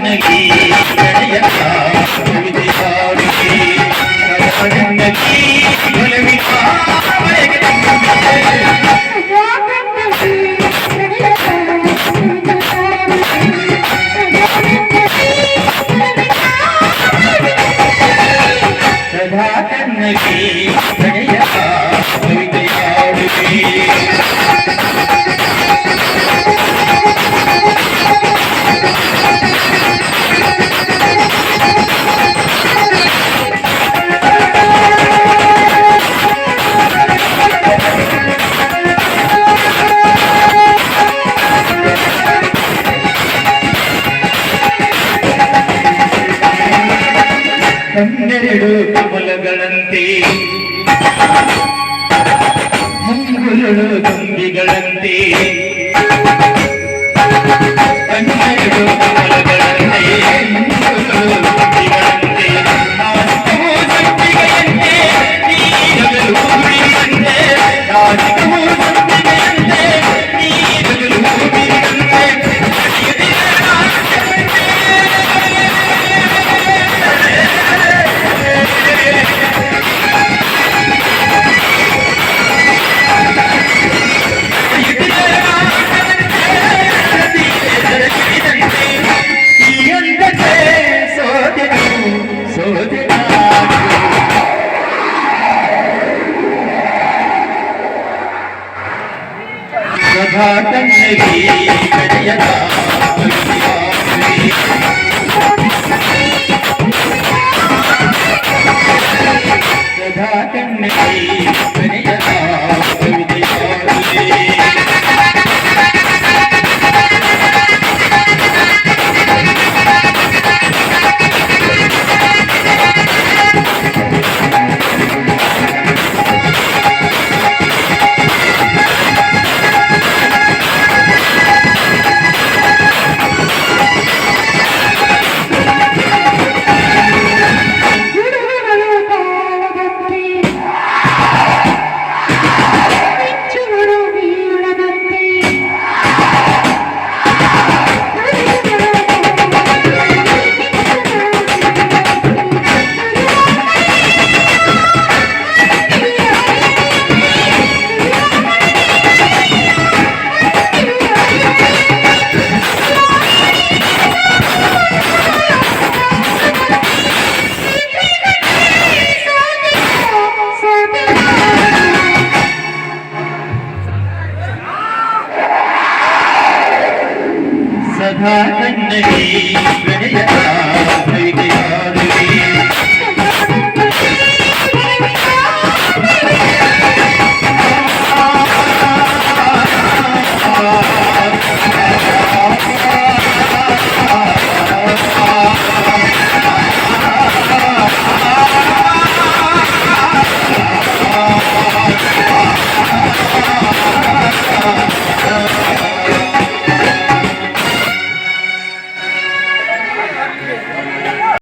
కన్నగి గణయత విజయాడికి కన్నగి గొలవితా సదా ಹನ್ನೆರಡು ಕಮಲಗಳಂತೆ ಮುಂಗುರುಳು ತುಂಬಿಗಳಂತೆ ಹನ್ನೆರಡು ಕಮಲಗಳಂತೆ 他真是奇怪的颜 राधा कन्नगी